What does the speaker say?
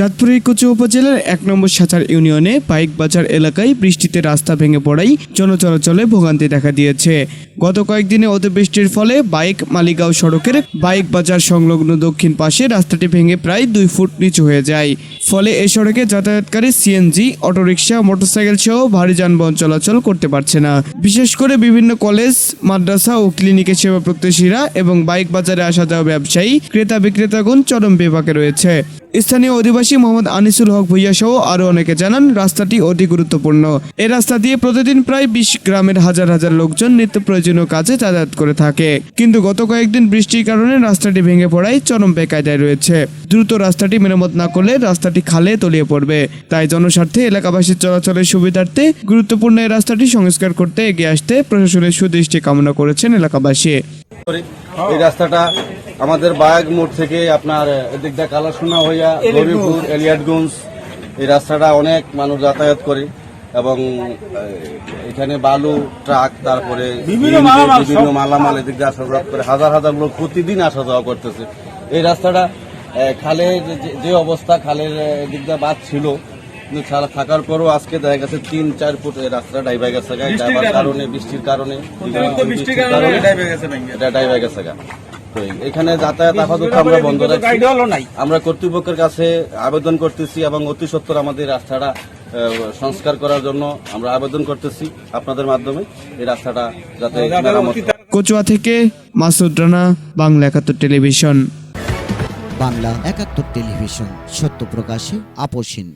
চাঁদপুরের কুচু উপজেলার এক নম্বর সাঁচার ইউনিয়নে পাইক বাজার এলাকায় বৃষ্টিতে রাস্তা ভেঙে পড়ায় জনচলাচলে ভোগান্তি দেখা দিয়েছে। গত কয়েকদিনে অতিবৃষ্টির ফলে বাইক মালিগাঁও সড়কের বাইক বাজার সংলগ্ন দক্ষিণ পাশে রাস্তাটি ভেঙে প্রায় দুই ফুট নিচু হয়ে যায়। ফলে এ সড়কে যাতায়াতকারী সিএনজি অটোরিকশা, মোটরসাইকেল সহ ভারী যানবাহন চলাচল করতে পারছে না। বিশেষ করে বিভিন্ন কলেজ, মাদ্রাসা ও ক্লিনিকের সেবা প্রত্যাশীরা এবং বাইক বাজারে আসা যাওয়া ব্যবসায়ী, ক্রেতা বিক্রেতাগণ চরম বিভাগে রয়েছে। স্থানীয় অধিবাসী মোহাম্মদ আনিসুল হক ভুইয়া সহ আরও অনেকে জানান, রাস্তাটি অতি গুরুত্বপূর্ণ। এ রাস্তা দিয়ে প্রতিদিন প্রায় বিশ গ্রামের হাজার হাজার লোকজন নিত্য প্রয়োজনীয় কাজে যাতায়াত করে থাকে। কিন্তু গত কয়েকদিন বৃষ্টির কারণে রাস্তাটি ভেঙে পড়ায় চরম বেকায়দায় রয়েছে। দ্রুত রাস্তাটি মেরামত না করলে রাস্তাটি খালে তলিয়ে পড়বে। তাই জনস্বার্থে এলাকাবাসীর চলাচলের সুবিধার্থে গুরুত্বপূর্ণ এই রাস্তাটি সংস্কার করতে এগিয়ে আসতে প্রশাসনের সুদৃষ্টি কামনা করেছেন এলাকাবাসী। এই রাস্তাটা আমাদের বায়াগ মোড় থেকে আপনার এদিক দিয়ে কালাসোনা হইয়া গরিপুর এলিয়াটগঞ্জ এই রাস্তাটা অনেক মানুষ যাতায়াত করে। এবং এখানে বালু ট্রাক তারপরে বিভিন্ন মালামাল এদিক দিয়ে আসা যাওয়া করে। হাজার হাজার লোক প্রতিদিন আসা যাওয়া করতেছে। এই রাস্তাটা আহ, খালে যে- অবস্থা খালের এদিক দিয়ে বাদ ছিল। কিন্তু ছাড়া থাকার পরও আজকে দেখা গেছে তিন চার ফুট এই রাস্তাটা ডাইবা গেছে গা। কারণে। বৃষ্টির কারণে। এটা গেছে এখানে যাতায়াত আপাতত আমরা বন্ধ রাখছি। আমরা কর্তৃপক্ষের কাছে আবেদন করতেছি এবং অতি সত্বর আমাদের রাস্তাটা সংস্কার করার জন্য আমরা আবেদন করতেছি আপনাদের মাধ্যমে। এই রাস্তাটা যাতে কচুয়া থেকে মাসুদ রানা বাংলা একাত্তর টেলিভিশন। বাংলা একাত্তর টেলিভিশন সত্য প্রকাশে আপোষহীন